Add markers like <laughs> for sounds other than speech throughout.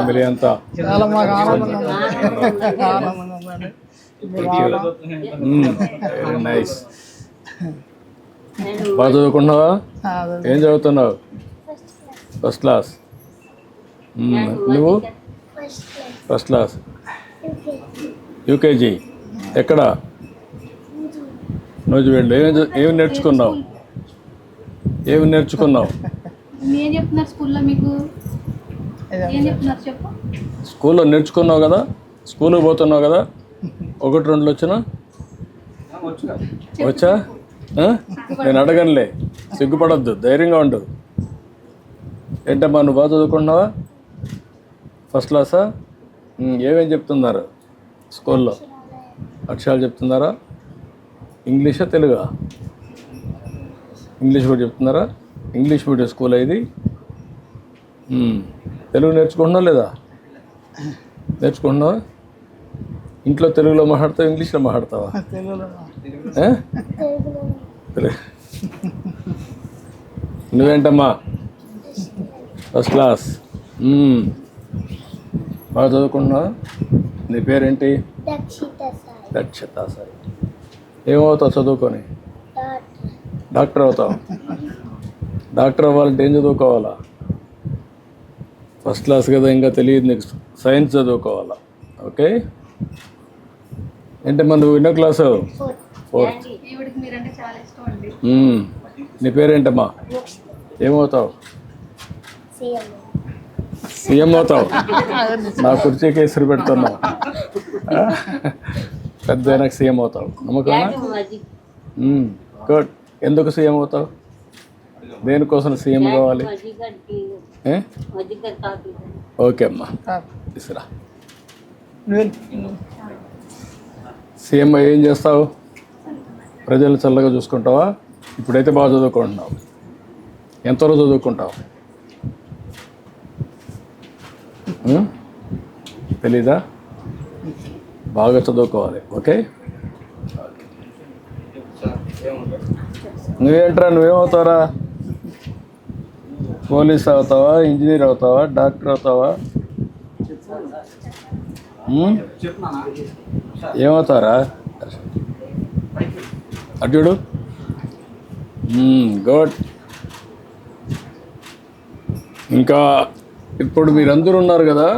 Family అంతా. చాలా మాకు వెరీ నైస్ బాగా చదువుకున్నావా. ఏం చదువుతున్నావు? First class. నువ్వు? ఫస్ట్ క్లాస్ యూకేజీ ఎక్కడ? నువ్వు వెళ్ళు ఏం చ- ఏమి నేర్చుకున్నావు? ఏమి నేర్చుకున్నావు? ఏం చెప్తున్నారు స్కూల్లో మీకు ఇదే. ఏం చెప్తున్నారు చెప్పు స్కూల్లో నేర్చుకున్నావు కదా స్కూల్కి పోతున్నావు కదా ఒకటి రెండు వచ్చినా? వచ్చా? నేను అడగనులే సిగ్గుపడద్దు ధైర్యంగా ఉండు. ఏంటమ్మా నువ్వు బాగా చదువుకుంటున్నావా? ఫస్ట్ క్లాసా ఏమేం చెప్తున్నారు స్కూల్లో? అక్షరాలు చెప్తున్నారా? ఇంగ్లీషా తెలుగా ఇంగ్లీష్ కూడా చెప్తున్నారా? ఇంగ్లీష్ మీడియం స్కూల్ ఇది తెలుగు నేర్చుకుంటున్నావు లేదా? నేర్చుకుంటున్నావా? ఇంట్లో తెలుగులో మాట్లాడతావా ఇంగ్లీష్లో మాట్లాడతావా. నువ్వేంటమ్మా? First class. బాగా చదువుకుంటున్నావా? నీ పేరేంటి? దక్షత సార్ ఏమవుతావు చదువుకొని? డాక్టర్ అవుతావు. డాక్టర్ అవ్వాలంటే ఏం చదువుకోవాలా? ఫస్ట్ క్లాస్ కదా ఇంకా తెలియదు నీకు సైన్స్ చదువుకోవాలా? ఓకే ఏంటమ్మా నువ్వు ఎన్నో క్లాసు? ఫోర్త్. నీ పేరేంటమ్మా? ఏమవుతావు? సీఎం అవుతావు. నా కుర్చీకి ఎసురు పెడుతున్నావు? పెద్ద సీఎం అవుతావు. నమ్మకమా గుడ్ ఎందుకు సీఎం అవుతావు? దేనికోసం సీఎం కావాలి? ఓకే అమ్మా. నువ్వు. సీఎం ఏం చేస్తావు? ప్రజలు చల్లగా చూసుకుంటావా? ఇప్పుడైతే బాగా చదువుకుంటున్నావు. ఎంతవరకు చదువుకుంటావు? తెలీదా? బాగా చదువుకోవాలి. ఓకే. నువ్వేంట్రా? నువ్వేమవుతావురా? పోలీస్ అవుతావా ఇంజనీర్ అవుతావా డాక్టర్ అవుతావా? ఏమవుతారా? అర్జుడు గుడ్. ఇంకా ఇప్పుడు మీరందరూ ఉన్నారు కదా?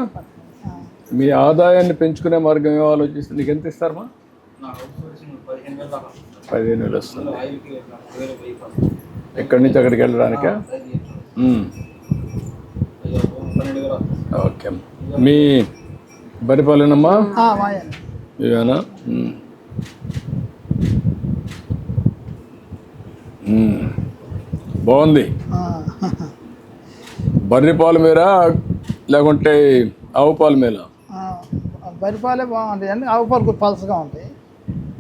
మీ ఆదాయాన్ని పెంచుకునే మార్గం ఏమో ఆలోచిస్తే నీకు ఎంత ఇస్తారమ్మా పదిహేను వేలు వస్తుంది. ఎక్కడి నుంచి అక్కడికి వెళ్ళడానికా? ఓకే. మీ బరిపాలెనమ్మా ఇవేనా. బాగుంది. బర్రె పాలు మీరా లేకుంటే ఆవు పాలు మీద బరిపాలే బాగుంటాయి అండి ఆవు పాలు పలసగా ఉంటాయి.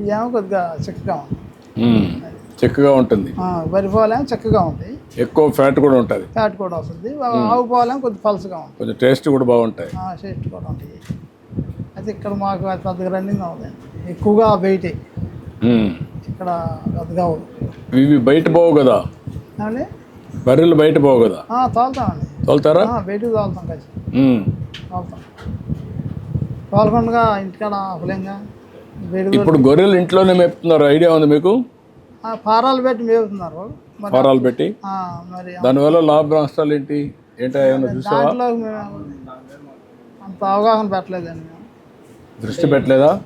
ఇవేమో కొద్దిగా చిక్కగా ఉంటాయి. చిక్కగా ఉంటుంది. ఆ, వరి పాలేమో చిక్కగా ఉంటాయి. ఎక్కువ ఫ్యాట్ కూడా ఉంటుంది. ఫ్యాట్ కూడా వస్తుంది. ఆవు పాలేమో కొద్దిగా పలసగా ఉంటాయి కొంచెం టేస్ట్ కూడా బాగుంటాయి. టేస్ట్ కూడా ఉంటాయి అయితే ఇక్కడ మాకు అది పెద్దగా రన్నింగ్ అవుతుంది ఎక్కువగా బయటే. ఇక్కడ పెద్దగా అవుతుంది ఇవి బయట పోవు కదా? బర్రెలు బయట పోవు కదా? తోలుతామండి. తోలుతారా? ఆ, బయటకు తోలుతాం కలిసి. తోలుతాం. తోలకుండా ఇంటికాడ ఆఫలంగా ఇప్పుడు గొర్రెలు ఇంట్లోనే మేపుతున్నారు. ఐడియా ఉంది మీకు? ఆ, పారాలు పెట్టి మేపుతున్నారు ఫారాలు పెట్టి. ఆ, మరి దానివల్ల లాభ నష్టాలు ఏంటి? ఏంటో ఏమైనా చూసావా? అంత అవగాహన పెట్టలేదండి. దృష్టి పెట్టలేదా.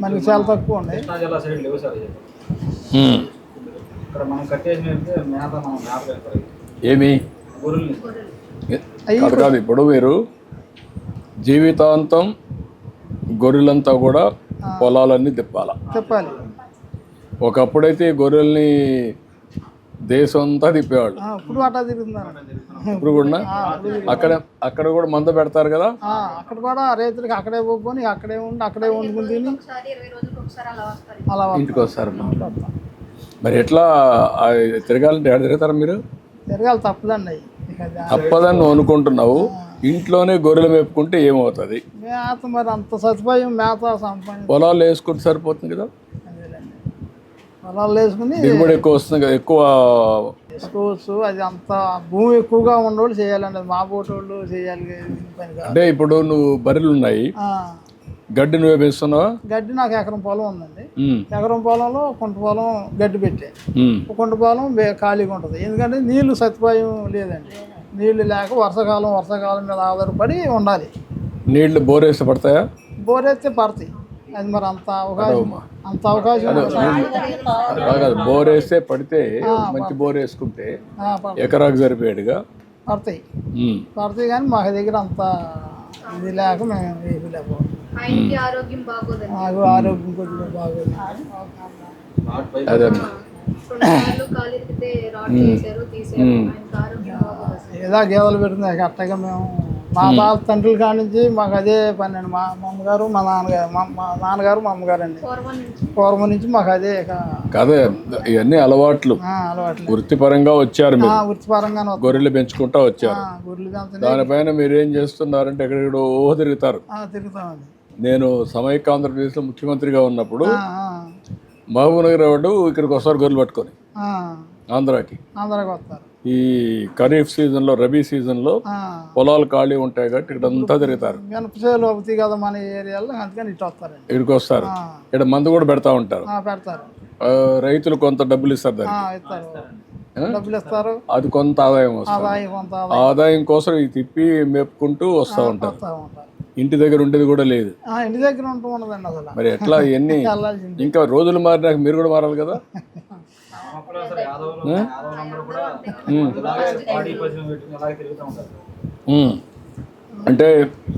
మనకి చాలా తక్కువ ఉన్నాయి ఏమి? కాదు ఇప్పుడు మీరు జీవితాంతం గొర్రెలంతా కూడా పొలాలన్నీ తిప్పాల? చెప్పాలి ఒకప్పుడైతే గొర్రెల్ని దేశం అంతా తిప్పేవాళ్ళు ఇప్పుడు తిరుగుతున్నారు. ఇప్పుడు కూడా అక్కడ అక్కడ కూడా మంద పెడతారు కదా? ఆ, అక్కడ కూడా రైతులకి అక్కడే పోకొని అక్కడే ఉండి అక్కడే వండుకుని తిని అలా వస్తారు. అలా ఇంటికి వస్తారు మరి ఎట్లా తిరగాలంటే ఎక్కడ తిరుగుతారు మీరు? తిరగాలి తప్పదండి. తప్పదని నువ్వు అనుకుంటున్నావు ఇంట్లోనే గొర్రెలు మేపుకుంటే ఏమవుతుంది? మేత మరి అంత సదుపాయం మేత సంపాదన పొలాలు వేసుకుంటే సరిపోతుంది కదా? పొలాలు వేసుకుని దిగుబడి ఎక్కువ వస్తుంది కదా ఎక్కువ ఫ్రూట్స్ అది అంత భూమి ఎక్కువగా ఉన్నోళ్ళు చేయాలండి. అది మా పోటోళ్ళు చేయాలి దీని పని కాదు. అంటే ఇప్పుడు నువ్వు బర్రెలు ఉన్నాయి. ఆ, గడ్డి నువ్వే పెంచుతున్నావా? గడ్డి నాకు ఎకరం పొలం ఉందండి. ఉమ్, ఎకరం పొలంలో కుంట పొలం గడ్డి పెట్టే. ఉమ్. కుంట పొలం బే- ఖాళీగా ఉంటుంది. ఎందుకంటే నీళ్ళు సదుపాయం లేదండి. నీళ్ళు లేక వర్షాకాలం వర్షాకాలం మీద ఆధారపడి ఉండాలి. నీళ్ళు బోరేసి పడతాయా? బోరేస్తే పడతాయి. అది మరి అంత అవకాశం అంత అవకాశం బాగా బోర్ వేస్తే పడితే మంచి బోర్ వేసుకుంటే ఎకరాకు సరిపోయాడుగా. పడతాయి. పడతాయి కానీ మా దగ్గర అంత ఇది లేక మేము ఆయనకి ఆరోగ్యం బాగోదండి. నాకు ఆరోగ్యం కొద్దిగా బాగుంది. బాగోదు. ఏదో గేదెలు పెడుతుంది అట్టగా మేము మా తాత తండ్రుల కాడ నుంచి మాకు అదే పని అండి. మా మా అమ్మగారు మా నాన్నగారు మా మా నాన్నగారు మా అమ్మగారు అండి. పూర్వం నుంచి. మాకు అదే కాదే ఇవన్నీ అలవాట్లు. వృత్తిపరంగా వచ్చారు మీరు. ఆ, వృత్తిపరంగానే వస్తాం. గొర్రెలు పెంచుకుంటా వచ్చారు. దానిపైన మీరు ఏం చేస్తున్నారంటే ఎక్కడెక్కడో తిరుగుతారు. ఆ, తిరుగుతామండి. నేను సమైక్య ఆంధ్రప్రదేశ్లో ముఖ్యమంత్రిగా ఉన్నప్పుడు మహబూబ్ నగర్ వాడు ఇక్కడికి వస్తారు గొర్రెలు పట్టుకొని. ఆ, ఆంధ్రాకి. ఆంధ్రాకి వస్తారు. ఈ ఖరీఫ్ సీజన్లో రబీ సీజన్లో ఆ, పొలాలు ఖాళీ ఉంటాయి కాబట్టి ఇక్కడంతా తిరుగుతారు. మినపసేలు అవుతాయి కదా మన ఏరియాలో అందుకని ఇటు వస్తారండి. ఇక్కడికి వస్తారు. ఇక్కడ మందు కూడా పెడతా ఉంటారు. పెడతారు. రైతులు కొంత డబ్బులు ఇస్తారు దానికి. డబ్బులు ఇస్తారు. అది కొంత ఆదాయం వస్తుంది. ఆదాయం కోసం ఇది తిప్పి మేపుకుంటూ వస్తూ ఉంటారు. ఇంటి దగ్గర ఉండేది కూడా లేదు. ఇంటి దగ్గర ఉంటూ ఉండదండి అసలు. మరి ఎట్లా ఇవన్నీ? ఇంకా రోజులు మారినాక మీరు కూడా మారాలి కదా? <laughs> అంటే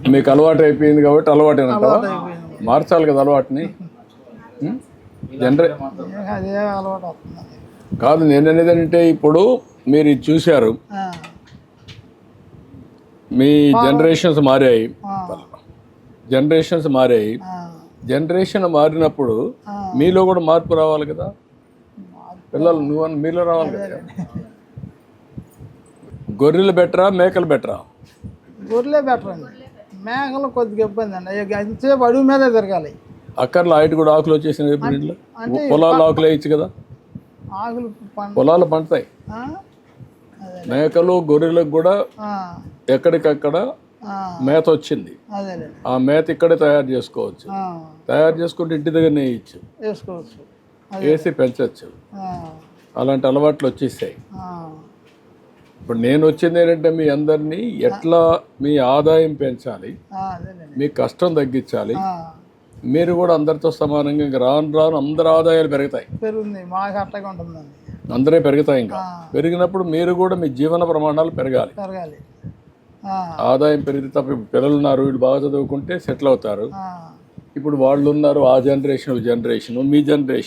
మీకు అలవాటు అయిపోయింది కాబట్టి అలవాటు అంటావా మార్చాలి కదా అలవాటుని? జనరే కాదు నేను అనేది అంటే ఇప్పుడు మీరు చూశారు. మీ జనరేషన్స్ మారాయి. జనరేషన్స్ మారాయి. జనరేషన్ మారినప్పుడు. మీలో కూడా మార్పు రావాలి కదా? పిల్లలు నువ్వు మీలో రావాలి కదా. గొర్రెలు బెటరా మేకలు బెటరా? గొర్రెలే బెటర్ అండి. మేకలు కొద్దిగా ఇబ్బంది అండి. ఇక ఎంతసేపు అడుగు మీదే తిరగాలి. అక్కర్లో ఆయట కూడా ఆకులు వచ్చేసినాయి ఇప్పుడు ఇంట్లో అంటే పొలాలు ఆకులు వేయచ్చు కదా. ఆకులు పొలాలు పండుతాయి. మేకలు గొర్రెలకు కూడా ఎక్కడికక్కడ మేత వచ్చింది. ఆ మేత ఇక్కడే తయారు చేసుకోవచ్చు. తయారు చేసుకుంటే ఇంటి దగ్గరనే వేసుకోవచ్చు. వేసి పెంచవచ్చు అలాంటి అలవాట్లు వచ్చేసాయి. ఇప్పుడు నేను వచ్చింది ఏంటంటే మీ అందరినీ ఎట్లా మీ ఆదాయం పెంచాలి మీ కష్టం తగ్గించాలి మీరు కూడా అందరితో సమానంగా ఇంకా రాను రాను అందరి ఆదాయాలు పెరుగుతాయి. మాకు ఉంటుందండి. అందరే పెరుగుతాయి ఇంకా. పెరిగినప్పుడు మీరు కూడా మీ జీవన ప్రమాణాలు పెరగాలి. పెరగాలి. ఆదాయం పెరిగితే తప్ప పిల్లలు ఉన్నారు వీళ్ళు బాగా చదువుకుంటే సెటిల్ అవుతారు. ఇప్పుడు వాళ్ళు ఉన్నారు ఆ జనరేషన్ జనరేషన్ మీ జనరేషన్.